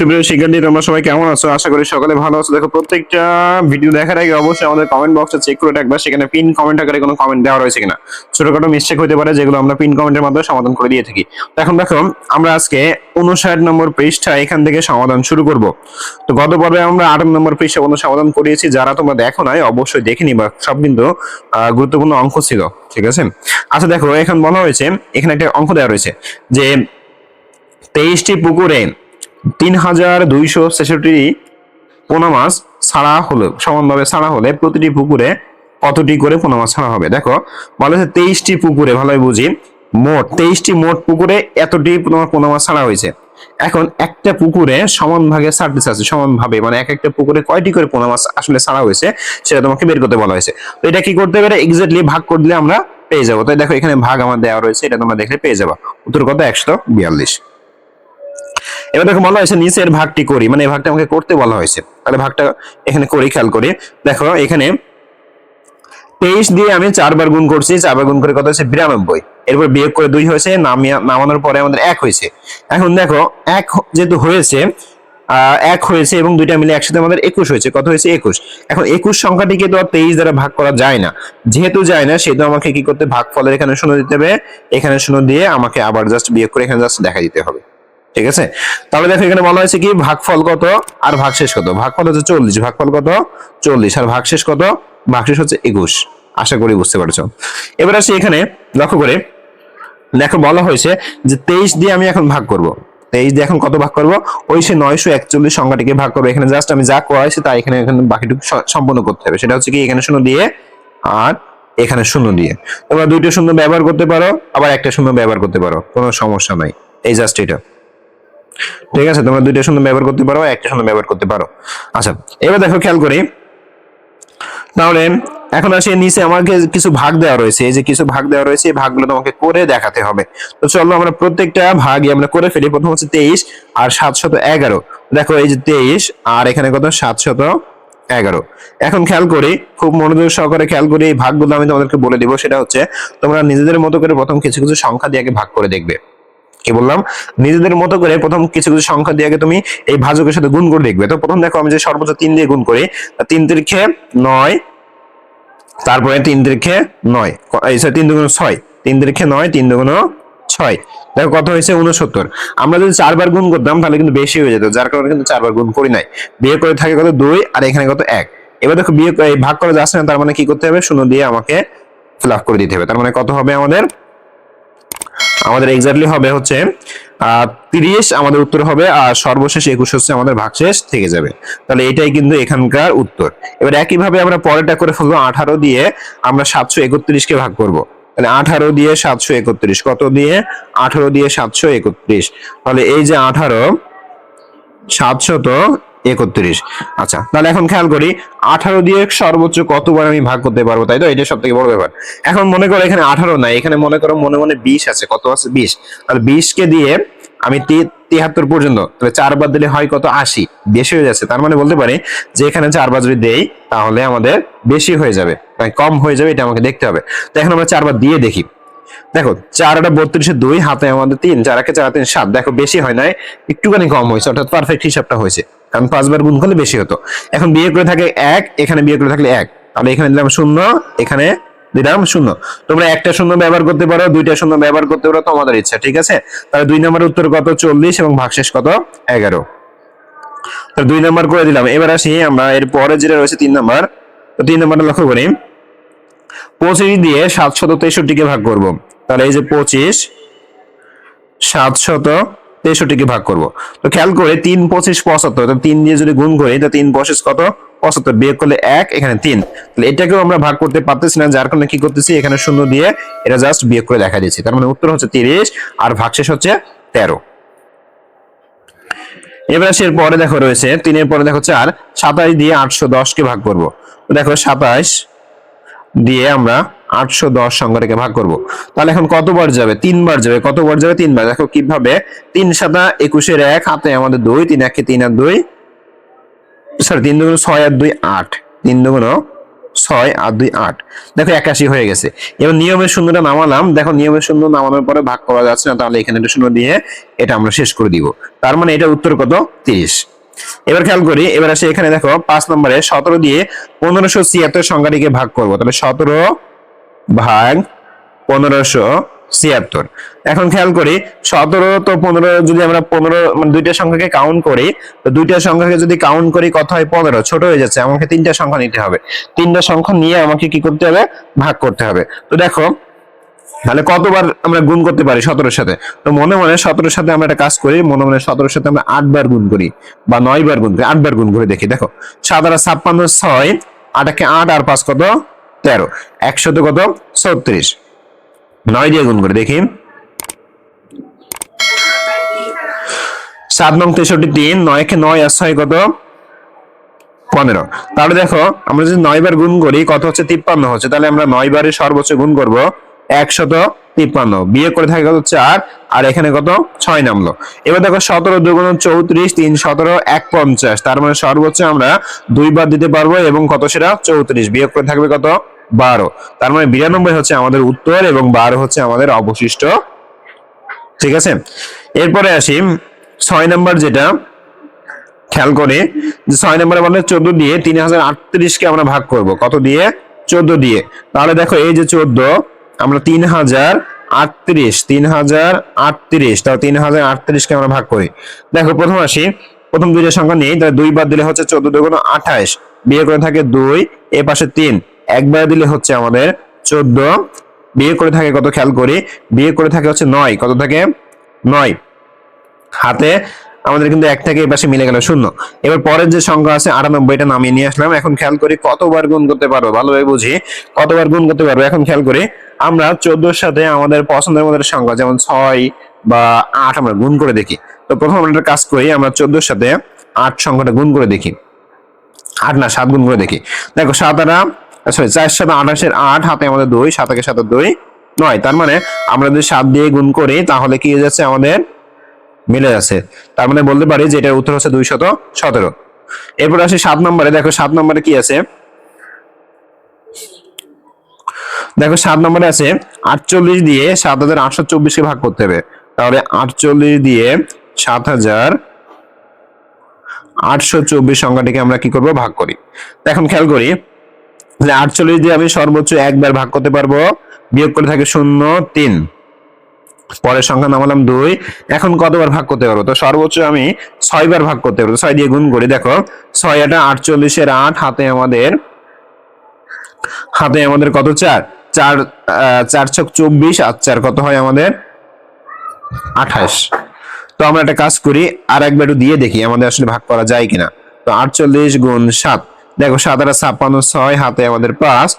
সুপ্রিয় শিক্ষার্থী তোমরা সবাই কেমন আছো? আশা করি সকলে ভালো আছো। দেখো, প্রত্যেকটা ভিডিও দেখার আগে অবশ্যই আমাদের কমেন্ট বক্সটা চেক করে রাখবা, সেখানে পিন কমেন্ট আকারে কোনো কমেন্ট দেওয়া রয়েছে কিনা। ছোটখাটো মিস্টেক হতে পারে, যেগুলো আমরা পিন কমেন্টের মাধ্যমে সমাধান করে দিয়ে থাকি। এখন দেখো, আমরা আজকে উনষাট নম্বর পৃষ্ঠা এখান থেকে সমাধান শুরু করব। তো গত পর্বে আমরা আট নম্বর পৃষ্ঠা পর্যন্ত সমাধান করিয়েছি। যারা তোমরা দেখো নাই, অবশ্যই দেখে নিবা। সব কিন্তু গুরুত্বপূর্ণ অঙ্ক ছিল, ঠিক আছে? আচ্ছা দেখো, এখন বলা হয়েছে, এখানে একটা অঙ্ক দেওয়া রয়েছে যে, তেইশটি পুকুরে তিন হাজার দুইশো ছেষট্টি পোনা মাছ ছাড়া হলো, সমানভাবে ছাড়া হলে প্রতিটি পুকুরে কতটি করে পোনা মাছ ছাড়া হবে? দেখো, বলা হচ্ছে তেইশটি পুকুরে, ভালোই বুঝি। মোট, তেইশটি মোট পুকুরে এতটি তোমার পোনা মাছ ছাড়া হয়েছে। এখন একটা পুকুরে সমান ভাগে ছাড়তে চাচ্ছে সমান ভাবে মানে এক একটা পুকুরে কয়টি করে পোনা মাছ আসলে ছাড়া হয়েছে, সেটা তোমাকে বের করতে বলা হয়েছে। তো এটা কি করতে পারে? এক্স্যাক্টলি ভাগ করে দিলে আমরা পেয়ে যাব। তাই দেখো, এখানে ভাগ আমার দেওয়া রয়েছে, এটা তোমরা দেখলে পেয়ে যাব। উত্তর কত? একশো বিয়াল্লিশ। এবার দেখো বলা হয়েছে নিচের ভাগটি করি মানে এই ভাগটা আমাকে করতে বলা হয়েছে। তাহলে ভাগটা এখানে করি, খেয়াল করি। দেখো এখানে তেইশ দিয়ে আমি চারবার গুণ করছি, চারবার গুণ করে কত হয়েছে? বিরানব্বই। এরপর বিয়োগ করে দুই হয়েছে, নামিয়ে, নামানোর পরে আমাদের এক হয়েছে। এখন দেখো, এক যেহেতু হয়েছে এক হয়েছে এবং দুইটা মিলে একসাথে আমাদের একুশ হয়েছে, কত হয়েছে? একুশ। এখন একুশ সংখ্যাটিকে তো আর তেইশ দ্বারা ভাগ করা যায় না। যেহেতু যায় না, সেহেতু আমাকে কি করতে ভাগ ফলের এখানে শূন্য দিতে হবে। এখানে শূন্য দিয়ে আমাকে আবার জাস্ট বিয়োগ করে এখানে জাস্ট দেখা দিতে হবে। ঠিক আছে? তাহলে দেখো এখানে বলা হয়েছে কি? ভাগফল কত? আর ভাগশেষ কত? ভাগফল হচ্ছে চল্লিশ। ভাগফল কত? চল্লিশ। আর ভাগশেষ কত? ভাগশেষ হচ্ছে একুশ। আশা করি বুঝতে পারছ। এবার আসি এখানে, লক্ষ্য করে। দেখো বলা হয়েছে যে তেইশ দিয়ে আমি এখন ভাগ করব। তেইশ দিয়ে এখন কত ভাগ করব? ওই সে নয়শো একচল্লিশ সংখ্যাটিকে ভাগ করব। এখানে জাস্ট আমি যা করা হয়েছে তা এখানে এখানে বাকিটুকু সম্পন্ন করতে হবে। সেটা হচ্ছে কি? এখানে শূন্য দিয়ে আর এখানে শূন্য দিয়ে। তোমরা দুইটা শূন্য ব্যবহার করতে পারো, আবার একটা শূন্য ব্যবহার করতে পারো। কোনো সমস্যা নাই। এই জাস্ট এটা। ঠিক আছে? তোমরা দুইটা শূন্য ব্যবহার করতে পারো, একটা শূন্য ব্যবহার করতে পারো। আচ্ছা এবার দেখো খেয়াল করি। তাহলে এখন আসি নিচে আমাকে কিছু ভাগ দেওয়া রয়েছে। এই যে কিছু ভাগ দেওয়া রয়েছে, এই ভাগগুলো তোমাকে করে দেখাতে হবে। তো চলো আমরা প্রত্যেকটা ভাগই আমরা করে ফেলি। প্রথম হচ্ছে তেইশ আর সাতশত এগারো। দেখো এই যে তেইশ আর এখানে কত? সাতশত এগারো। এখন খেয়াল করি, খুব মনোযোগ সহকারে খেয়াল করি, এই ভাগগুলো আমি তোমাদেরকে বলে দিব। সেটা হচ্ছে তোমরা নিজেদের মতো করে প্রথম কিছু কিছু সংখ্যা দিয়ে আগে ভাগ করে দেখবে। কি বললাম? নিজেদের মতো করে প্রথম কিছু কিছু সংখ্যা দিয়ে আগে তুমি এই ভাজকের সাথে গুণ করে দেখবে তো প্রথম দেখো আমি যে সর্বোচ্চ তিন দিয়ে গুণ করি তিন তিরিখে নয়, তারপরে তিন তিরিখে নয় তিন দুগুণ ছয়, তিন তিরিখে নয়, তিন দুগুণ ছয়। দেখো কত হয়েছে? উনসত্তর আমরা যদি চারবার গুণ করতাম, তাহলে কিন্তু বেশি হয়ে যেত, যার কারণে কিন্তু চারবার গুণ করি নাই। বিয়ে করে থাকে কত? দুই, আর এখানে কত? এক। এবার দেখো বিয়ে ভাগ করে যাচ্ছে না, তার মানে কি করতে হবে? শূন্য দিয়ে আমাকে ফিল করে দিতে হবে। তার মানে কত হবে আমাদের? আমাদের এক্স্যাক্টলি হবে হচ্ছে তিরিশ, আমাদের উত্তর হবে, আর সর্বশেষ একুশ হচ্ছে আমাদের ভাগশেষ থেকে যাবে। তাহলে এটাই কিন্তু এখানকার উত্তর। এবার একইভাবে আমরা পরেরটা করে ফেলব, আঠারো দিয়ে আমরা সাতশো একত্রিশকে ভাগ করব। তাহলে আঠারো দিয়ে সাতশো একত্রিশ, কত দিয়ে? আঠারো দিয়ে সাতশো একত্রিশ। তাহলে এই যে আঠারো, সাতশত একত্রিশ। আচ্ছা তাহলে এখন খেয়াল করি, আঠারো দিয়ে সর্বোচ্চ কতবার আমি ভাগ করতে পারব, তাই তো? এটা সব থেকে বড় ব্যাপার। এখন মনে করো এখানে আঠারো নাই, এখানে মনে করো মনে মনে বিশ আছে, কত আছে? বিশ। তাহলে বিশ কে দিয়ে আমি তি- তিয়াত্তর পর্যন্ত, তাহলে চারবার দিলে হয় কত? আশি। বেশি হয়ে যাচ্ছে, তার মানে বলতে পারি যে এখানে চারবার যদি দেই, তাহলে আমাদের বেশি হয়ে যাবে কম হয়ে যাবে, এটা আমাকে দেখতে হবে। তো এখন আমরা চারবার দিয়ে দেখি। দেখো চারটা বত্রিশে দুই, হাতে আমাদের তিন, চার চারাকে চার তিন, সাত। দেখো, বেশি হয় নাই, একটুখানি কম হয়েছে, অর্থাৎ পারফেক্ট হিসাবটা হয়েছে। কারণ পাঁচবার গুণ করলে বেশি হতো। এখন বিয়ে করে থাকে এক, এখানে বিয়ে করে থাকলে এক। তাহলে এখানে দিলাম শূন্য, এখানে দিলাম শূন্য। তোমরা একটা শূন্য ব্যবহার করতে পারো, দুইটা শূন্য ব্যবহার করতে পারো, তোমাদের ইচ্ছা, ঠিক আছে? তাহলে দুই নম্বর উত্তর কত? চল্লিশ এবং ভাগশেষ কত? এগারো। তো দুই নম্বর করে দিলাম। এবার আসি আমরা, এর পরে যেটা রয়েছে তিন নম্বর। তো তিন নম্বরটা লক্ষ্য করি। পঁচিশ দিয়ে সাতশত তেষট্টিকে ভাগ করব। তাহলে এই যে পঁচিশ, সাতশত তেষট্টিকে ভাগ করব। তো খেয়াল করে তিন পঁচিশ পঁচাত্তর, তো তিন দিয়ে যদি গুণ করি, তো তিন পঁচিশ কত? পঁচাত্তর, বিয়োগ করলে এক, এখানে তিন। তাহলে এটাকেও আমরা ভাগ করতে পারতেছি না, যার কারণে কি করতেছি? এখানে শূন্য দিয়ে এটা জাস্ট বিয়োগ করে দেখা দিচ্ছি তার মানে উত্তর হচ্ছে তিরিশ, আর ভাগশেষ হচ্ছে তেরো। এবার আসি এর পরে দেখো রয়েছে, তিনের পরে দেখো চার সাতাশ দিয়ে আটশো দশকে ভাগ করব। দেখো সাতাশ দিয়ে আমরা আটশো দশ সংখ্যাটাকে ভাগ করব। তাহলে এখন কতবার যাবে? তিনবার যাবে। কতবার যাবে? তিনবার দেখো কীভাবে? তিন সাতা একুশের এক, হাতে আমাদের দুই, তিন একে তিন আর দুই সরি তিন দুগুণ ছয় আর দুই আট। তিন দুগুণ ছয় আর দুই আট। দেখো একাশি হয়ে গেছে। এবার নিয়মের শূন্যটা নামালাম। দেখো নিয়মের শূন্য নামানোর পরে ভাগ করা যাচ্ছে না, তাহলে এখানে একটা শূন্য দিয়ে এটা আমরা শেষ করে দিব। তার মানে এটা উত্তর কত? তিরিশ। এবার খেয়াল করি, এবার আসে এখানে দেখো, পাঁচ নম্বরে সতেরো দিয়ে পনেরোশো ছিয়াত্তর সংখ্যাটিকে ভাগ করব। তাহলে সতেরো ভাগ পনেরোশো ছিয়াত্তর। এখন খেয়াল করি, সতেরো তো পনেরো, যদি আমরা পনেরো মানে দুইটা সংখ্যাকে কাউন্ট করি, তো দুইটা সংখ্যাকে যদি কাউন্ট করি, কত হয়? পনেরো। ছোট হয়ে যাচ্ছে, আমাকে তিনটা সংখ্যা নিতে হবে। তিনটা সংখ্যা নিয়ে আমাকে কি করতে হবে? ভাগ করতে হবে। তো দেখো তাহলে কতবার আমরা গুণ করতে পারি সতেরোর সাথে? তো মনে মনে সতেরোর সাথে আমরা একটা কাজ করি, মনে মনে সতেরোর সাথে আমরা আটবার গুণ করি বা নয় বার গুণ করি, আটবার গুণ করে দেখি। দেখো, সাত আর ছাপ্পান্ন ছয় আটাকে আট, আর পাঁচ কত? তেরো। একশত কত? ছত্রিশ। নয় দিয়ে গুণ করে, দেখি। সাত নং তেষট্টি তিন নয়কে নয়, আর ছয় কত? পনেরো। তাহলে দেখো, আমরা যদি নয় বার গুণ করি, কত হচ্ছে? তিপ্পান্ন হচ্ছে। তাহলে আমরা নয় বারে সর্বোচ্চ গুণ করব একশত তিপ্পান্ন। বিয়ে করে থাকে কত? চার। আর এখানে কত? ছয় নামলো। এবার দেখো সতেরো দুগুণ চৌত্রিশ, তিন সতেরো, এক পঞ্চাশ। তার মানে সর্বোচ্চ আমরা দুইবার দিতে পারব এবং কত সেটা? চৌত্রিশ। বিয়োগ করে থাকবে কত? বারো। তার মানে বিরানব্বই হচ্ছে আমাদের উত্তর এবং বারো হচ্ছে আমাদের অবশিষ্ট। ঠিক আছে? এরপরে আসি, ছয় নাম্বার যেটা, খেয়াল করে, যে ছয় নম্বরে বলে চোদ্দ দিয়ে তিন হাজার আটত্রিশকে আমরা ভাগ করব। কত দিয়ে? চোদ্দ দিয়ে। তাহলে দেখো এই যে চোদ্দ আমরা তিন হাজার আটত্রিশ, তিন হাজার আটত্রিশ তাও তিন হাজার আটত্রিশকে আমরা ভাগ করি। দেখো, প্রথম আসি, প্রথম দুইটা সংখ্যা নেই, তাহলে দুই বার দিলে হচ্ছে চোদ্দ দুগুণ আঠাশ বিয়ে করে থাকে দুই, এ পাশে তিন। একবার দিলে হচ্ছে আমাদের চোদ্দ। বিয়ে করে থাকে কত? খেয়াল করি। বিয়ে করে থাকে হচ্ছে নয়। কত থাকে? নয়। হাতে আমাদের কিন্তু এক থেকে এই পাশে মিলে গেল, শূন্য। এবার পরের যে সংখ্যা আছে আটানব্বই এটা নামিয়ে নিয়ে আসলাম। এখন খেয়াল করি কতবার গুণ করতে পারব, ভালোভাবে বুঝি। কতবার গুণ করতে পারব? এখন খেয়াল করি, আমরা চোদ্দোর সাথে আমাদের পছন্দের মধ্যে সংখ্যা, যেমন ছয় বা আট, আমরা গুণ করে দেখি। তো প্রথম আমরা একটা কাজ করি, আমরা চোদ্দোর সাথে আট সংখ্যাটা গুণ করে দেখি। আট না, সাত গুণ করে দেখি। দেখো, সাত আটা সরি চার সাথে আঠাশের আট, হাতে আমাদের দুই, সাতাকে সাথে দুই, নয়। তার মানে আমরা যদি সাত দিয়ে গুণ করি, তাহলে কি হয়ে যাচ্ছে আমাদের মিলে যাচ্ছে তার মানে বলতে পারি যে এটার উত্তর হচ্ছে দুই শত সতেরো। এরপর আসি সাত নম্বরে। দেখো সাত নম্বরে কি আছে? দেখো সাত নম্বরে আছে আটচল্লিশ দিয়ে সাত হাজার আটশো চব্বিশকে ভাগ করতে হবে। তাহলে আটচল্লিশ দিয়ে সাত হাজার আটশো চব্বিশ সংখ্যাটিকে আমরা কি করব? ভাগ করি। এখন খেয়াল করি আটচল্লিশ দিয়ে আমি সর্বোচ্চ একবার ভাগ করতে পারব। বিয়োগ করে থাকে শূন্য, তিন। পরের সংখ্যা নামালাম দুই। এখন কতবার ভাগ করতে পারব? তো সর্বোচ্চ আমি ছয় বার ভাগ করতে পারব। ছয় দিয়ে গুণ করি, দেখো। ছয় আটা আটচল্লিশের আট, হাতে আমাদের হাতে আমাদের কত? চার। চার চার ছক চব্বিশ, আর চার কত হয় আমাদের? আঠাশ। তো আমরা একটা কাজ করি আর একবার একটু দিয়ে দেখি আমাদের আসলে ভাগ করা যায় কিনা। তো আটচল্লিশ গুণ সাত। দেখো, সাত আটা ছাপ্পান্ন, ছয় হাতে আমাদের পাঁচ,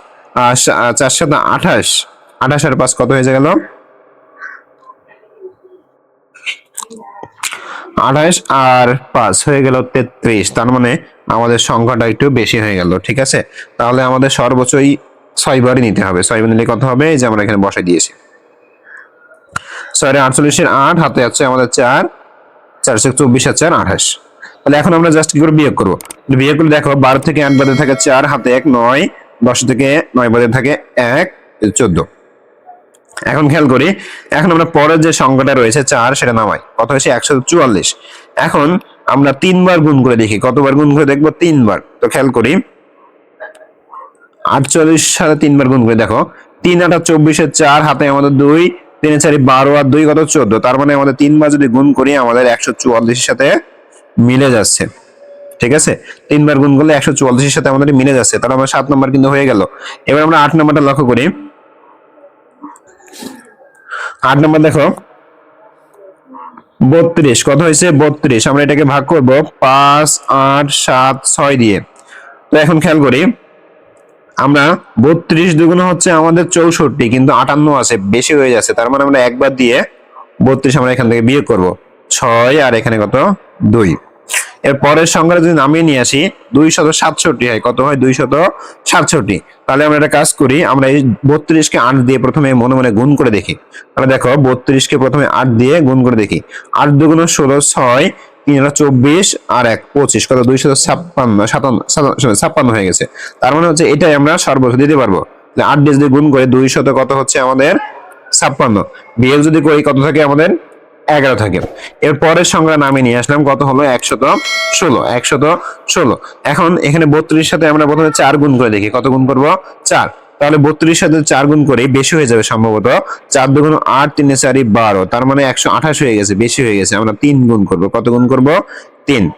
আর চার সাত আঠাশ। আঠাশ আর পাঁচ কত হয়ে গেল? আঠাশ আর পাঁচ হয়ে গেল তেত্রিশ। তার মানে আমাদের সংখ্যাটা একটু বেশি হয়ে গেল, ঠিক আছে? তাহলে আমাদের সর্বোচ্চই ছয়বারই নিতে হবে। ছয়বার নিলে কত হবে? যে আমরা এখানে বসাই দিয়েছি। ছয় আটচল্লিশের আট, হাতে আছে আমাদের চার চারশো চব্বিশ আর চার আঠাশ। তাহলে এখন আমরা জাস্ট কি করে বিয়োগ করব? বিয়োগ করলে দেখো, বারো থেকে আট বাদে থাকে চার, হাতে এক নয়, দশ থেকে নয় বাদে থাকে এক, চোদ্দ। এখন খেয়াল করি, এখন আমরা পরের যে সংখ্যাটা রয়েছে চার, সেটা নামাই। কত হয়েছে? একশো চুয়াল্লিশ। এখন আমরা তিনবার গুণ করে দেখি, কতবার গুণ করে দেখব? তিনবার। তো খেয়াল করি, আটচল্লিশ সালে তিনবার গুণ করে দেখো, তিন আটা চব্বিশের চার, হাতে আমাদের দুই, তিনে চারি বারো, আর দুই কত? চোদ্দ। তার মানে আমাদের তিনবার যদি গুণ করি, আমাদের একশো চুয়াল্লিশের সাথে মিলে যাচ্ছে। ঠিক আছে? তিনবার গুণ করলে একশো চুয়াল্লিশের সাথে আমাদের মিলে যাচ্ছে। তাহলে আমার সাত নম্বর কিন্তু হয়ে গেল। এবার আমরা আট নম্বরটা লক্ষ্য করি। আট নম্বর দেখো। বত্রিশ। কত হয়েছে? বত্রিশ। আমরা এটাকে ভাগ করব পাঁচ, আট, সাত, ছয় দিয়ে। তো এখন খেয়াল করি, আমরা বত্রিশ দুগুণ হচ্ছে আমাদের চৌষট্টি, কিন্তু আটান্ন আছে, বেশি হয়ে যাচ্ছে। তার মানে আমরা একবার দিয়ে বত্রিশ আমরা এখান থেকে বিয়োগ করব। ছয় আর এখানে কত? দুই। এর পরের সংখ্যাটা যদি নামিয়ে নিয়ে আসি দুই শত সাতষট্টি হয়। কত হয়? দুই শত সাতষট্টি। তাহলে আমরা একটা কাজ করি, আমরা এই বত্রিশকে আট দিয়ে প্রথমে মনে মনে গুণ করে দেখি। তাহলে দেখো, বত্রিশকে প্রথমে আট দিয়ে গুণ করে দেখি। আট দুগুণ ষোলো ছয়, তিন হাজার চব্বিশ, আর এক পঁচিশ। কত? দুইশো ছাপ্পান্ন, সাতান্ন ছাপ্পান্ন হয়ে গেছে। তার মানে হচ্ছে এটাই আমরা সর্বোচ্চ দিতে পারব। আট দিয়ে যদি গুণ করে দুই শত কত হচ্ছে আমাদের? ছাপ্পান্ন। বিয়োগ যদি করি, কত থাকে আমাদের? এগারো থাকে। এর পরের সংখ্যা নামে নিয়ে আসলাম, কত হলো? একশত ষোলো একশত ষোলো। এখন এখানে বত্রিশ সাথে আমরা প্রথমে চার গুণ করে দেখি, কত গুণ করব? চার। তাহলে বত্রিশ সাথে চার গুণ করে বেশি হয়ে যাবে সম্ভবত। চার দুগুণ আট, তিনে চারি, বারো। তার মানে একশো আঠাশ হয়ে গেছে, বেশি হয়ে গেছে। আমরা তিন গুণ করব। কত গুণ করব? তিন।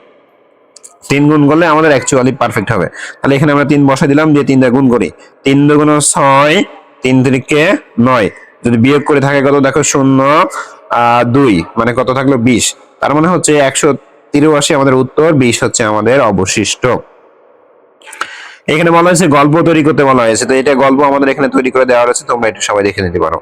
তিন গুণ করলে আমাদের অ্যাকচুয়ালি পারফেক্ট হবে। তাহলে এখানে আমরা তিন বসা দিলাম, দিয়ে তিনটা গুণ করি। তিন দুগুণ ছয়, তিন তিরিকে নয়। যদি বিয়োগ করে থাকে কত? দেখো শূন্য দুই মানে কত থাকল বিশ? তার মানে হচ্ছে একশো তিরাশি আমাদের উত্তর, বিশ হচ্ছে আমাদের অবশিষ্ট। এখানে বলা হয়েছে গল্প তৈরি করতে বলা হয়েছে, তো এটা গল্প আমাদের এখানে তৈরি করে দেওয়া হয়েছে তোমরা একটু সবাই দেখে নিতে পারো।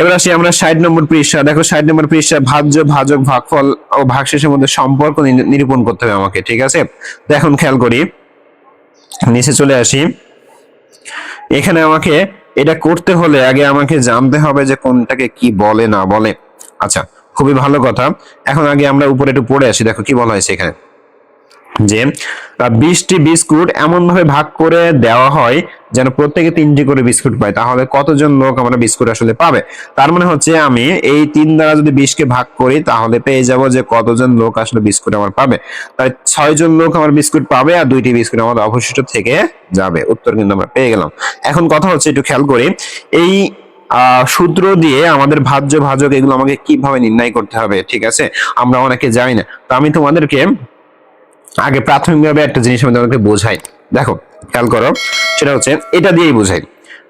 এবার আসি আমরা ষাট নম্বর পৃষ্ঠা। দেখো ষাট নম্বর পৃষ্ঠা, ভাজ্য, ভাজক, ভাগফল ও ভাগশেষের মধ্যে সম্পর্ক নিরূপণ করতে হবে আমাকে, ঠিক আছে? তো এখন খেয়াল করি। নিচে চলে আসি। এখানে আমাকে এটা করতে হলে আগে আমাকে জানতে হবে যে কোনটাকে কি বলে, না বলে। আচ্ছা খুবই ভালো কথা। এখন আগে আমরা উপরে একটু পড়ে আসি, দেখো কি বলা হয়েছে এখানে। যে বিশটি বিস্কুট এমন ভাবে ভাগ করে দেওয়া হয় যেন প্রত্যেকে তিনটি করে বিস্কুট পায়। তাহলে কতজন লোক আমরা বিস্কুট আসলে পাবে? তার মানে হচ্ছে আমি এই তিন দ্বারা যদি বিশকে ভাগ করি, তাহলে পেয়ে যাব যে কতজন লোক আসলে বিস্কুট আমার পাবে। তাই ছয় জন লোক আমার বিস্কুট পাবে আর দুইটি বিস্কুট আমাদের অবশিষ্ট থেকে যাবে। উত্তর কিন্তু আমরা পেয়ে গেলাম। এখন কথা হচ্ছে একটু খেয়াল করি, এই সূত্র দিয়ে আমাদের ভাজ্য ভাজক এগুলো আমাকে কীভাবে নির্ণয় করতে হবে, ঠিক আছে? আমরা অনেকে জানি না। তো আমি তোমাদেরকে আগে প্রাথমিকভাবে একটা জিনিস আমি তোমাকে বোঝাই। দেখো, খেয়াল করো, সেটা হচ্ছে এটা দিয়েই বোঝাই।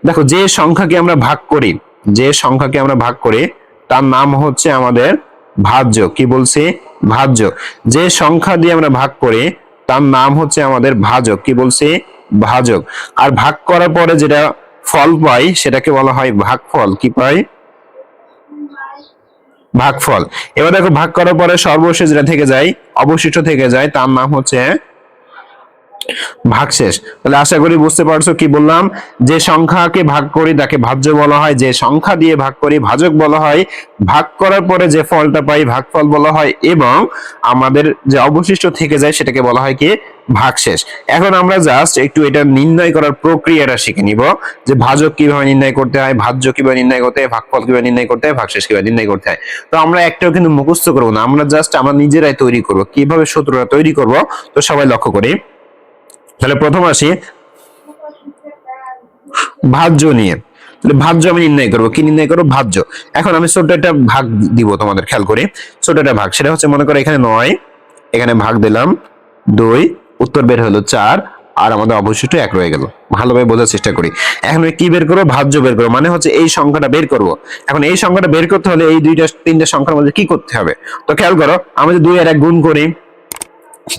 দেখো, যে সংখ্যাকে আমরা ভাগ করি, যে সংখ্যাকে আমরা ভাগ করি, তার নাম হচ্ছে আমাদের ভাজ্য। কি বলছি? ভাজ্য। যে সংখ্যা দিয়ে আমরা ভাগ করি, তার নাম হচ্ছে আমাদের ভাজক। কি বলছি? ভাজক। আর ভাগ করার পরে যেটা ফল পাই, সেটাকে বলা হয় ভাগফল। কি পাই? ভাগফল। এবার দেখো ভাগ করার পরে সর্বশেষ যেটা থেকে যায়, অবশিষ্ট থেকে যায়, তার নাম হচ্ছে ভাগশেষ। তাহলে আশা করি বুঝতে পারছ কি বললাম? যে সংখ্যাকে ভাগ করি তাকে ভাজ্য বলা হয়, যে সংখ্যা দিয়ে ভাগ করি, ভাজক বলা হয়। ভাগ করার পরে যে ফলটা পাই, ভাগফল বলা হয় এবং আমাদের যে অবশিষ্ট থেকে যায়, সেটাকে বলা হয় কি? ভাগশেষ এখন আমরা জাস্ট একটু এটা নির্ণয় করার প্রক্রিয়াটা শিখে নিব যে ভাজক কীভাবে নির্ণয় করতে হয়, ভাজ্য কীভাবে নির্ণয় করতে হয়, ভাগফল কীভাবে নির্ণয় করতে হয়, ভাগশেষ কীভাবে নির্ণয় করতে হয়। তো আমরা একটাও কিন্তু মুখস্থ করব না, আমরা জাস্ট আমরা নিজেরাই তৈরি করব। কীভাবে সূত্রটা তৈরি করব, তো সবাই লক্ষ্য করি। তাহলে প্রথম আসি ভাজ্য নিয়ে। তাহলে ভাজ্য আমি নির্ণয় করব, কি নির্ণয় করব? ভাজ্য। এখন আমি ছোট একটা ভাগ দিব তোমাদের, খেয়াল করে। ছোট একটা ভাগ, সেটা হচ্ছে মনে করো এখানে নয়, এখানে ভাগ দিলাম দুই উত্তর বের হলো চার, আর আমাদের অবশিষ্ট এক রয়ে গেল। ভালোভাবে বোঝার চেষ্টা করি। এখন কি বের করব? ভাজ্য বের করব। মানে হচ্ছে এই সংখ্যাটা বের করব। এখন এই সংখ্যাটা বের করতে হলে এই দুইটা, তিনটা সংখ্যার মধ্যে কি করতে হবে? তো খেয়াল করো, আমি যদি দুই আর এক গুণ করি,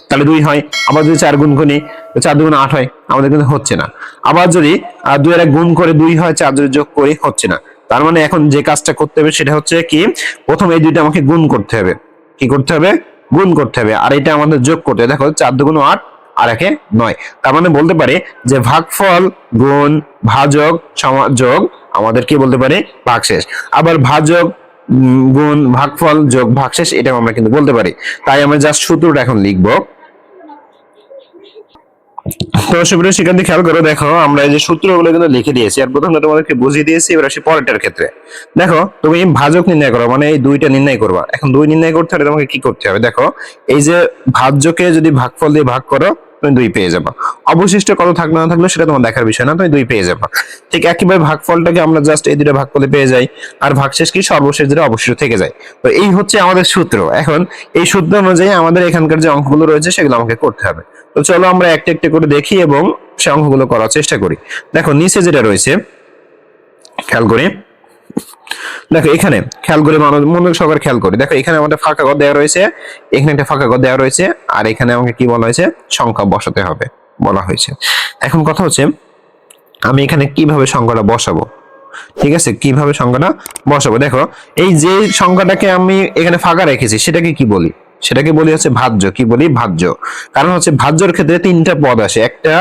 তাহলে দুই হয়। আবার যদি চার গুণ করি চার দুগুণ আট হয়। আমাদের কিন্তু হচ্ছে না। আবার যদি দুই আর এক গুণ করে দুই হয়, চার যদি যোগ করি, হচ্ছে না। তার মানে এখন যে কাজটা করতে হবে, সেটা হচ্ছে কি, প্রথম এই দুইটা আমাকে গুণ করতে হবে। কি করতে হবে? গুণ করতে হবে। আর এটা আমাদের যোগ করতে হবে। দেখো, চার দুগুণ আট আর একে নয়। তার মানে বলতে পারে যে ভাগফল গুণ ভাজক সমাযোগ আমাদের কি বলতে পারে? ভাগশেষ। আবার ভাজক গুণ ভাগফল যোগ ভাগশেষ এটাও আমরা কিন্তু বলতে পারি। তাই আমরা জাস্ট সূত্রটা এখন লিখব। তো সুপ্রিয় শিক্ষার্থী খেয়াল করো, দেখো, আমরা এই যে সূত্রগুলো কিন্তু লিখে দিয়েছি। আর প্রথমে তোমাদেরকে বুঝিয়ে দিয়েছি, এবার আসি পরেরটার ক্ষেত্রে। দেখো, তুমি ভাজক নির্ণয় করো মানে এই দুইটা নির্ণয় করবা। এখন দুই নির্ণয় করতে হলে তোমাকে কি করতে হবে? দেখো, এই যে ভাজ্যকে যদি ভাগফল দিয়ে ভাগ করো, তুমি দুই পেয়ে যাবা। অবশিষ্ট কত থাকল, না থাকল, সেটা তোমার দেখার বিষয় না, তুমি দুই পেয়ে যাবা। ঠিক একইভাবে ভাগফলটাকে আমরা জাস্ট এই দুইটা ভাগ করলে পেয়ে যাই, আর ভাগশেষ কি, সর্বশেষ যেটা অবশিষ্ট থেকে যায়। তো এই হচ্ছে আমাদের সূত্র। এখন এই সূত্র অনুযায়ী আমাদের এখানকার যে অঙ্কগুলো রয়েছে, সেগুলো আমাকে করতে হবে। তো চলো আমরা একটা একটা করে দেখি এবং সে অঙ্কগুলো করার চেষ্টা করি। দেখো, নিচে যেটা রয়েছে, খেয়াল করি। দেখো, এখানে খেয়াল করে মানুষ মনোযোগ সহকারে খেয়াল করি। দেখো, এখানে আমাদের ফাঁকা ঘর দেওয়া রয়েছে, এখানে একটা ফাঁকা ঘর দেওয়া রয়েছে, আর এখানে আমাকে কি বলা হয়েছে? সংখ্যা বসাতে হবে বলা হয়েছে। এখন কথা হচ্ছে, আমি এখানে কীভাবে সংখ্যাটা বসাবো? ঠিক আছে, কীভাবে সংখ্যাটা বসাবো? দেখো, এই যে সংখ্যাটাকে আমি এখানে ফাঁকা রেখেছি, সেটাকে কি বলি? সেটাকে বলি হচ্ছে ভাজ্য। কি বলি? ভাজ্য। কারণ হচ্ছে ভাজ্যর ক্ষেত্রে তিনটা পদ আসে। একটা,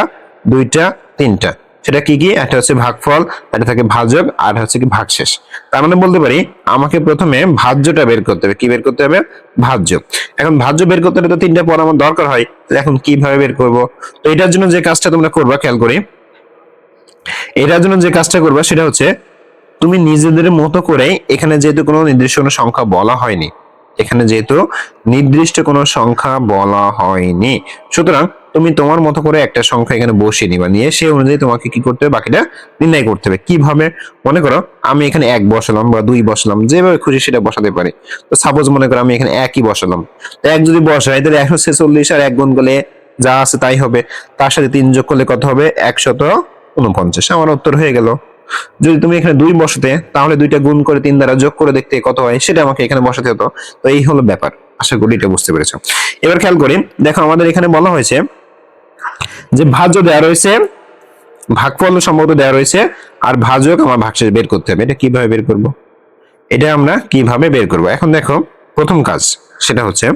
দুইটা, তিনটা। সেটা কি কি? একটা হচ্ছে ভাগফল, একটা থাকে ভাজক, আর হচ্ছে কি ভাগশেষ। তার মানে বলতে পারি, আমাকে প্রথমে ভাজ্যটা বের করতে হবে। কি বের করতে হবে? ভাজ্য। এখন ভাজ্য বের করতে হলে তো তিনটা পদ আমার দরকার হয়। এখন কীভাবে বের করব? তো এটার জন্য যে কাজটা তোমরা করবা, খেয়াল করি। এটার জন্য যে কাজটা করবা, সেটা হচ্ছে তুমি নিজেদের মতো করে এখানে যেহেতু কোনো নির্দিষ্ট কোনো সংখ্যা বলা হয়নি এখানে যেহেতু নির্দিষ্ট কোনো সংখ্যা বলা হয়নি। সুতরাং তুমি তোমার মতো করে একটা সংখ্যা এখানে বসিয়ে নিবা নিয়ে সেই অনুযায়ী তোমাকে কি করতে হবে? বাকিটা নির্ণয় করতে হবে। কীভাবে? মনে করো আমি এখানে এক বসালাম বা দুই বসালাম, যেভাবে খুশি সেটা বসাতে পারি। তো সাপোজ মনে করো আমি এখানে একই বসালাম। তো এক যদি বসাই, তাহলে একশো ছেচল্লিশ আর এক গুণ করলে যা আছে তাই হবে। তার সাথে তিন যোগ করলে কত হবে? একশত উনপঞ্চাশ। আমার উত্তর হয়ে গেল। যদি তুমি এখানে দুই বসাতে, তাহলে দুইটা গুণ করে তিন দ্বারা যোগ করে দেখতে কত হয়, সেটা আমাকে এখানে বসাতে হতো। তো এই হলো ব্যাপার। আশা করি এটা বুঝতে পেরেছ। এবার খেয়াল করি, দেখো আমাদের এখানে বলা হয়েছে যে ভাজ্য দেওয়া রয়েছে, ভাগফল সম্ভবত দেওয়া রয়েছে, আর ভাজক আমার ভাগশেষ বের করতে হবে। এটা কীভাবে বের করব? এটা আমরা কীভাবে বের করব? এখন দেখো, প্রথম কাজ সেটা হচ্ছে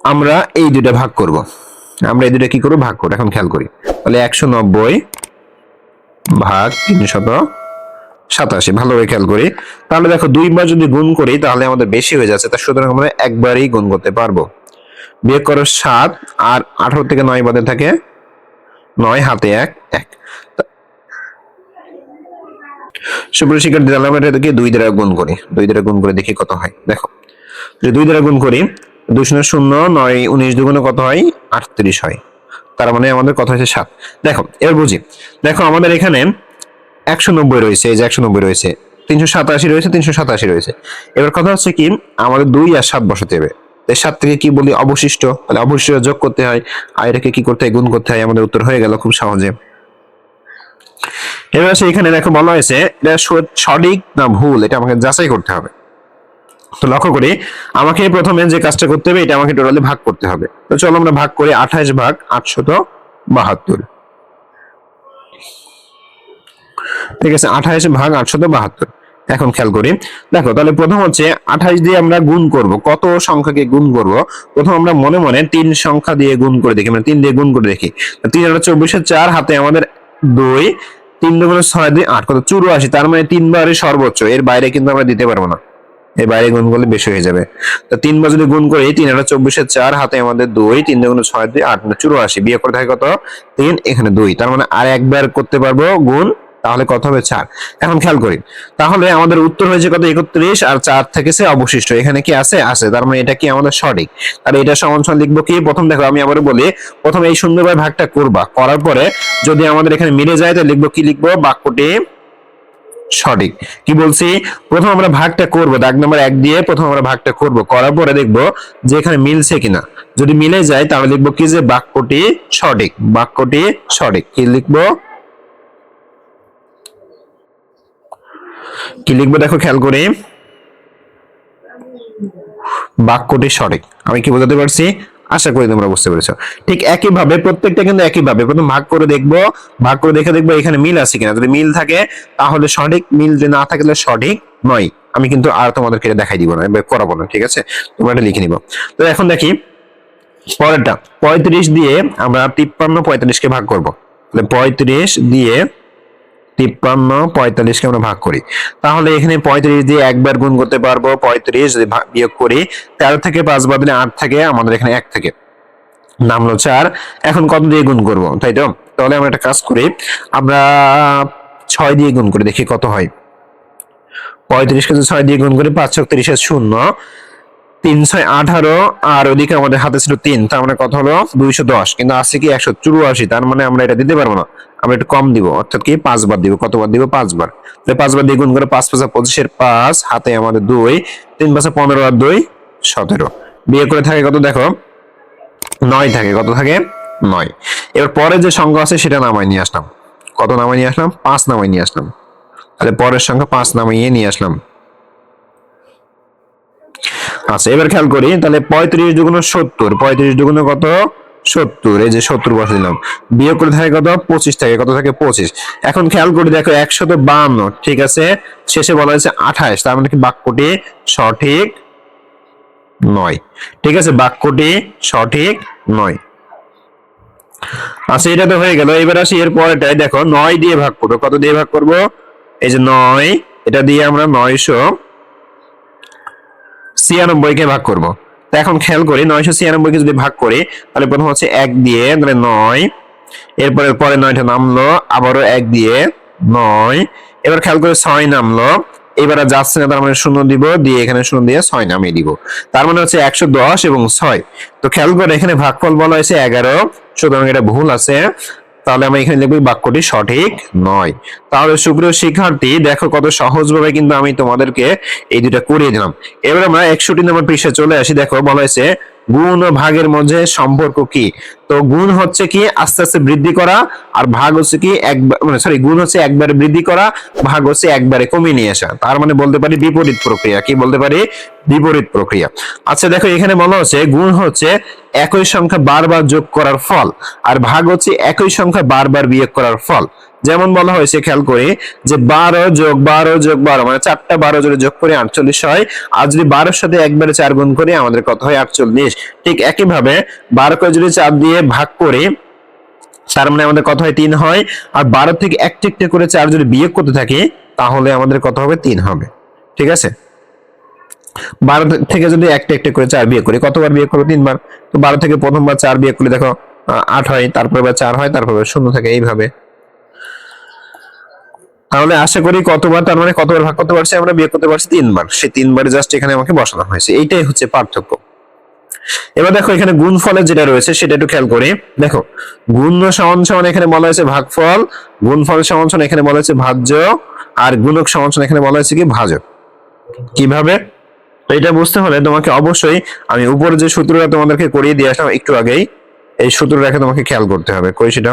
আমরা এই দুটা ভাগ করব। আমরা এই দুটা কি করব? ভাগ করব। এখন খেয়াল করি। তাহলে একশো নব্বই ভাগ তিনশত সাতাশি। ভালোভাবে খেয়াল করি। তাহলে দেখো দুইবার যদি গুণ করি, তাহলে আমাদের বেশি হয়ে যাচ্ছে। তা সুতরাং আমরা একবারই গুণ করতে পারব। বিয়োগ করো সাত, আর আঠারো থেকে নয় বাদে থাকে নয়, হাতে এক এক। সুপ্রিয় শিক্ষার্থী, তাহলে আমরা এটাকে দুই দ্বারা গুণ করি। দুই দ্বারা গুণ করে দেখি কত হয়। দেখো, যদি দুই দ্বারা গুণ করি, দুই শূন্য শূন্য নয়, উনিশ দুগুণে কত হয়? আটত্রিশ হয়। তার মানে আমাদের কথা হচ্ছে সাত। দেখো, এবার বুঝি। দেখো, আমাদের এখানে একশো নব্বই রয়েছে, এই যে একশো নব্বই রয়েছে। তিনশো সাতাশি রয়েছে, তিনশো সাতাশি রয়েছে। এবার কথা হচ্ছে কি, আমাদের দুই আর সাত বসাতে হবে। এই সাত থেকে কি বলি অবশিষ্ট? তাহলে অবশিষ্ট যোগ করতে হয়, আর এটাকে কি করতে হয়, গুণ করতে হয়, আমাদের উত্তর হয়ে গেল খুব সহজে। এবার এখানে, দেখো বলা হয়েছে, এটা সঠিক না ভুল, এটা আমাকে যাচাই করতে হবে। তো লক্ষ্য করি, আমাকে প্রথমে যে কাজটা করতে হবে, এটা আমাকে টোটালি ভাগ করতে হবে। তো চলো আমরা ভাগ করি আঠাশ ভাগ আটশত বাহাত্তর। ঠিক আছে, আঠাশ ভাগ আটশত বাহাত্তর। এখন খেয়াল করি, দেখো তাহলে প্রথম হচ্ছে আঠাশ দিয়ে আমরা গুণ করব। কত সংখ্যাকে গুণ করব? প্রথম আমরা মনে মনে তিন সংখ্যা দিয়ে গুণ করে দেখি মানে তিন দিয়ে গুণ করে দেখি। তিন হাজার চব্বিশের চার, হাতে আমাদের দুই, তিন দুগুণে ছয়, দুই, আট, কত? চুরাশি, তার মানে তিনবারই সর্বোচ্চ, এর বাইরে কিন্তু আমরা দিতে পারব না। এর বাইরে গুণ করলে বেশি হয়ে যাবে। তো তিনবার যদি গুণ করি, তিন হাজার চব্বিশের চার, হাতে আমাদের দুই, তিন দুগুণে ছয়, দুই, আট মানে চুরাশি। বিয়ে করে থাকে কত? তিন, এখানে দুই। তার মানে আর একবার করতে পারব গুণ, তাহলে কত হবে চার? এখন খেয়াল করি। তাহলে আমাদের উত্তর হয়েছে কত? একত্রিশ, আর চার থেকে সে অবশিষ্ট। এখানে কি আছে? আছে। তার মানে এটা কি আমাদের সঠিক? তাহলে এটা সমান সমান লিখব কি? প্রথম দেখো, আমি আবার বলি, প্রথম এই সুন্দরভাবে ভাগটা করবা। করার পরে যদি আমাদের এখানে মিলে যায়, তাহলে লিখব কি লিখব? বাক্যটি সঠিক। কি বলছি? প্রথম আমরা ভাগটা করব, দাগ নাম্বার এক দিয়ে প্রথম আমরা ভাগটা করব। করার পরে দেখব যে এখানে মিলছে কিনা। যদি মিলে যায় তাহলে লিখব কি যে বাক্যটি সঠিক। বাক্যটি সঠিক। কি লিখব? কি লিখব দেখো খেয়াল করে। বাক্যটি সঠিক। আমি কি বোঝাতে পারছি? আশা করি তোমরা বুঝতে পেরেছ। ঠিক একইভাবে, প্রত্যেকটা কিন্তু একইভাবে। প্রথম ভাগ করে দেখব, ভাগ করে দেখে দেখব এখানে মিল আছে কিনা। যদি মিল থাকে, তাহলে সঠিক, মিল যদি না থাকলে সঠিক নয়। আমি কিন্তু আর তোমাদেরকে দেখাই দিব না করাবো না, ঠিক আছে? তোমরা এটা লিখে নিব। তো এখন দেখি, পরেরটা, পঁয়ত্রিশ দিয়ে আমরা তিপ্পান্ন পঁয়তাল্লিশকে ভাগ করব। তাহলে পঁয়ত্রিশ দিয়ে তিপ্পান্ন পঁয়তাল্লিশকে আমরা ভাগ করি। তাহলে এখানে পঁয়ত্রিশ দিয়ে একবার গুণ করতে পারব, পঁয়ত্রিশ যদি বিয়োগ করি, তেরো থেকে পাঁচ বাদলে আট থাকে, আমাদের এখানে এক থেকে। নামলো চার। এখন কত দিয়ে গুণ করব, তাই তো? তাহলে আমরা একটা কাজ করি, আমরা ছয় দিয়ে গুণ করি, দেখি কত হয়। পঁয়ত্রিশকে ছয় দিয়ে গুণ করি, পাঁচ ছক তিরিশের শূন্য। তিন ছয় আঠারো, আর ওদিকে আমাদের হাতে ছিল তিন, তার মানে কত হলো? দুইশো দশ। কিন্তু আছে কি একশো চুরাশি, তার মানে আমরা এটা দিতে পারব না। আমরা একটু কম দিব, অর্থাৎ কি পাঁচবার দিব, কতবার দিব? পাঁচবার। তাহলে পাঁচবার দিয়ে গুণ করে পাঁচ পাঁচা পঁচিশের পাঁচ, হাতে আমাদের দুই, তিন পাঁচা পনেরো আর দুই, সতেরো। বিয়ে করে থাকে কত দেখো? নয় থাকে, কত থাকে? নয়। এবার পরে যে সংখ্যা আছে সেটা নামায় নিয়ে আসলাম। কত নামায় নিয়ে আসলাম? পাঁচ নামায় নিয়ে আসলাম। তাহলে পরের সংখ্যা পাঁচ নামিয়ে নিয়ে আসলাম। আচ্ছা এবার খেয়াল করি, তাহলে পঁয়ত্রিশ দুগুণ সত্তর, পঁয়ত্রিশ দুগুণ কত? সত্তর, এই যে সত্তর বসে দিলাম। বিয়োগ করে থাকে কত? পঁচিশ থাকে, কত থাকে? পঁচিশ। এখন খেয়াল করি দেখো, একশত বান্ন ঠিক আছে? শেষে বলা হয়েছে আঠাশ, তার মানে কি বাক্যটি সঠিক নয়। ঠিক আছে? বাক্যটি সঠিক নয়। আচ্ছা এটা তো হয়ে গেল। এবার আসি এর পরেটাই দেখো, নয় দিয়ে ভাগ করব। কত দিয়ে ভাগ করব? এই যে নয়, এটা দিয়ে আমরা নয়শো ছিয়ানব্বইকে ভাগ করব। তো এখন খেয়াল করি, নয়শো ছিয়ানব্বইকে যদি ভাগ করি, তাহলে প্রথম হচ্ছে এক দিয়ে, তাহলে নয়। এরপরে পরে নয়টা নামলো, আবারও এক দিয়ে, নয়। এবার খেয়াল করে ছয় নামলো। এবার আর যাচ্ছে না, তার মানে শূন্য দিব, দিয়ে এখানে শূন্য দিয়ে ছয় নামিয়ে দিব। তার মানে হচ্ছে একশো দশ এবং ছয়। তো খেয়াল করে এখানে ভাগফল বলা হয়েছে এগারো, সুতরাং এটা ভুল আছে। তাহলে আমরা এখানে লিখব বাক্যটি সঠিক নয়। তাহলে সুপ্রিয় শিক্ষার্থী, দেখো কত সহজভাবে কিন্তু আমি তোমাদেরকে এই দুটা করিয়ে দিলাম। এবার আমরা একষট্টি নম্বর পৃষ্ঠায় চলে আসি। দেখো, বলা হয়েছে, গুণ ও ভাগের মধ্যে সম্পর্ক কি? তো গুণ হচ্ছে কি, আস্তে আস্তে বৃদ্ধি করা, আর ভাগ হচ্ছে কি একবার মানে সরি গুণ হচ্ছে একবারে বৃদ্ধি করা, ভাগ হচ্ছে একবারে কমিয়ে নিয়ে আসা। তার মানে বলতে পারি বিপরীত প্রক্রিয়া। কি বলতে পারি? বিপরীত প্রক্রিয়া। আচ্ছা দেখো, এখানে বলা হচ্ছে, গুণ হচ্ছে একই সংখ্যা বারবার যোগ করার ফল, আর ভাগ হচ্ছে একই সংখ্যা বারবার বিয়োগ করার ফল। যেমন বলা হয়েছে, খেয়াল করে যে বারো যোগ বারো যোগ বারো মানে চারটা বারো যদি যোগ করে আটচল্লিশ হয়। আর যদি বারোর সাথে একবারে চার গুণ করে, আমাদের কত হয়? আটচল্লিশ। ঠিক একইভাবে বারো বারোকে যদি চার দিয়ে ভাগ করে তার মানে আমাদের কত হয়? তিন হয়। আর বারো থেকে একটা একটা করে চার যদি বিয়োগ করতে থাকে, তাহলে আমাদের কত হবে? তিন হবে। ঠিক আছে? বারো থেকে যদি একটা একটা করে চার বিয়োগ করি, কতবার বিয়োগ করব? তিনবার। তো বারো থেকে প্রথমবার চার বিয়োগ করলে দেখো আট হয়, তারপর আবার চার হয়, তারপর শূন্য থাকে, এইভাবে। তাহলে আশা করি কতবার, তার মানে কতবার ভাগ করতে পারছি আমরা বিয়োগ করতে পারছি তিনবার। সেই তিনবার জাস্ট এখানে আমাকে বসানো হয়েছে। এইটাই হচ্ছে পার্থক্য। এবার দেখো, এখানে গুণফলের যেটা রয়েছে, সেটা একটু খেয়াল করি। দেখো, গুণ সমান সমান এখানে বলা হয়েছে ভাগফল গুণফল সমান সমান এখানে বলা হয়েছে ভাজ্য, আর গুণক সমান সমান এখানে বলা হয়েছে কি? ভাজক। কীভাবে? তো এটা বুঝতে হলে তোমাকে অবশ্যই আমি উপরে যে সূত্রটা তোমাদেরকে করিয়ে দিয়ে আসলাম একটু আগেই, এই সূত্র সূত্রটাকে তোমাকে খেয়াল করতে হবে। কই সেটা।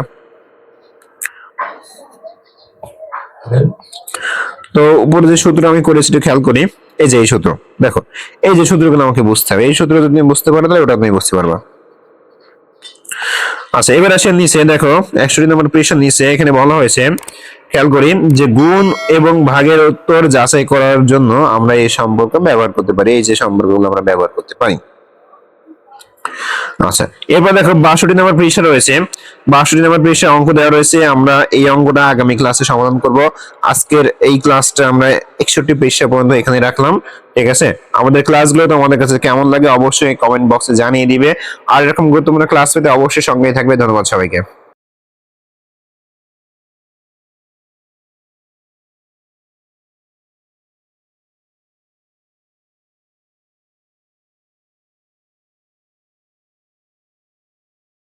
তো উপরে যে সূত্র আমি করেছি, একটু খেয়াল করি। এই যে এই সূত্র, দেখো, এই যে সূত্রগুলো আমাকে বুঝতে হবে। এই সূত্র যদি বুঝতে পারো, তাহলে ওটা তুমি বুঝতে পারবা। আচ্ছা এবার আসে নিচে, দেখো একষট্টি নম্বর পৃষ্ঠা নিচে এখানে বলা হয়েছে খেয়াল করি যে গুণ এবং ভাগের উত্তর যাচাই করার জন্য আমরা এই সম্পর্ক ব্যবহার করতে পারি, এই যে সম্পর্কগুলো আমরা ব্যবহার করতে পারি। আচ্ছা এরপর দেখো বাষট্টি নম্বর পৃষ্ঠা রয়েছে। বাষট্টি নম্বর পৃষ্ঠা অঙ্ক দেওয়া রয়েছে, আমরা এই অঙ্কটা আগামী ক্লাসে সমাধান করব। আজকের এই ক্লাসটা আমরা একষট্টি পৃষ্ঠা পর্যন্ত এখানে রাখলাম, ঠিক আছে? আমাদের ক্লাসগুলো তোমাদের কাছে কেমন লাগে অবশ্যই কমেন্ট বক্সে জানিয়ে দিবে। আর এরকম গুরুত্বপূর্ণ ক্লাস পেতে অবশ্যই সঙ্গেই থাকবে। ধন্যবাদ সবাইকে।